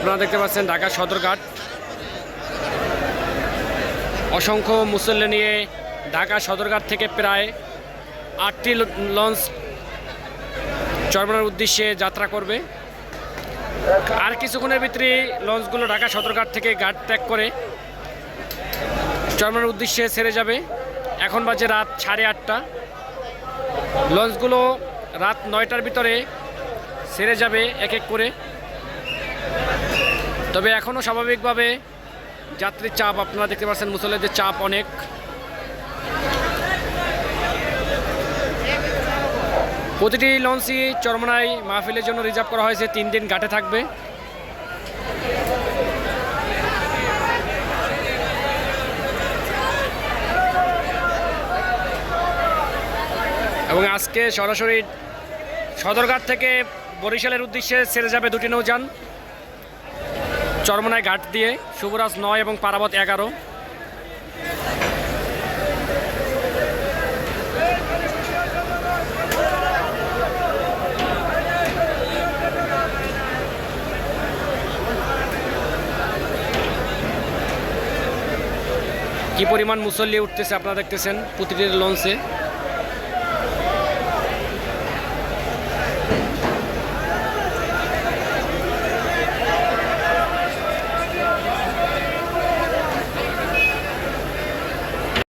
আপনারা দেখতে পাচ্ছেন ঢাকা সদরঘাট। অসংখ্য মুসল্লি নিয়ে ঢাকা সদরঘাট থেকে প্রায় আটটি লঞ্চ চরমনার উদ্দেশ্যে যাত্রা করবে। আর কিছুক্ষণের ভিতরে লঞ্চগুলো ঢাকা সদরঘাট থেকে ঘাট ত্যাগ করে চরমনার উদ্দেশ্যে ছেড়ে যাবে। এখন বাজে রাত সাড়ে আটটা। লঞ্চগুলো রাত নয়টার ভিতরে ছেড়ে যাবে এক এক করে। তবে এখনও স্বাভাবিকভাবে যাত্রীর চাপ, আপনারা দেখতে পাচ্ছেন মুসল্লিদের চাপ অনেক। প্রতিটি লঞ্চই চরমনাই মাহফিলের জন্য রিজার্ভ করা হয়েছে। তিন দিন ঘাটে থাকবে। এবং আজকে সরাসরি সদরঘাট থেকে বরিশালের উদ্দেশ্যে ছেড়ে যাবে দুটি নৌযান। চরমনায় ঘাট দিয়ে শুভরাজ নয় এবং পারাবত এগারো। কি পরিমাণ মুসল্লি উঠতেছে আপনারা দেখতেছেন প্রতিটি লঞ্চে?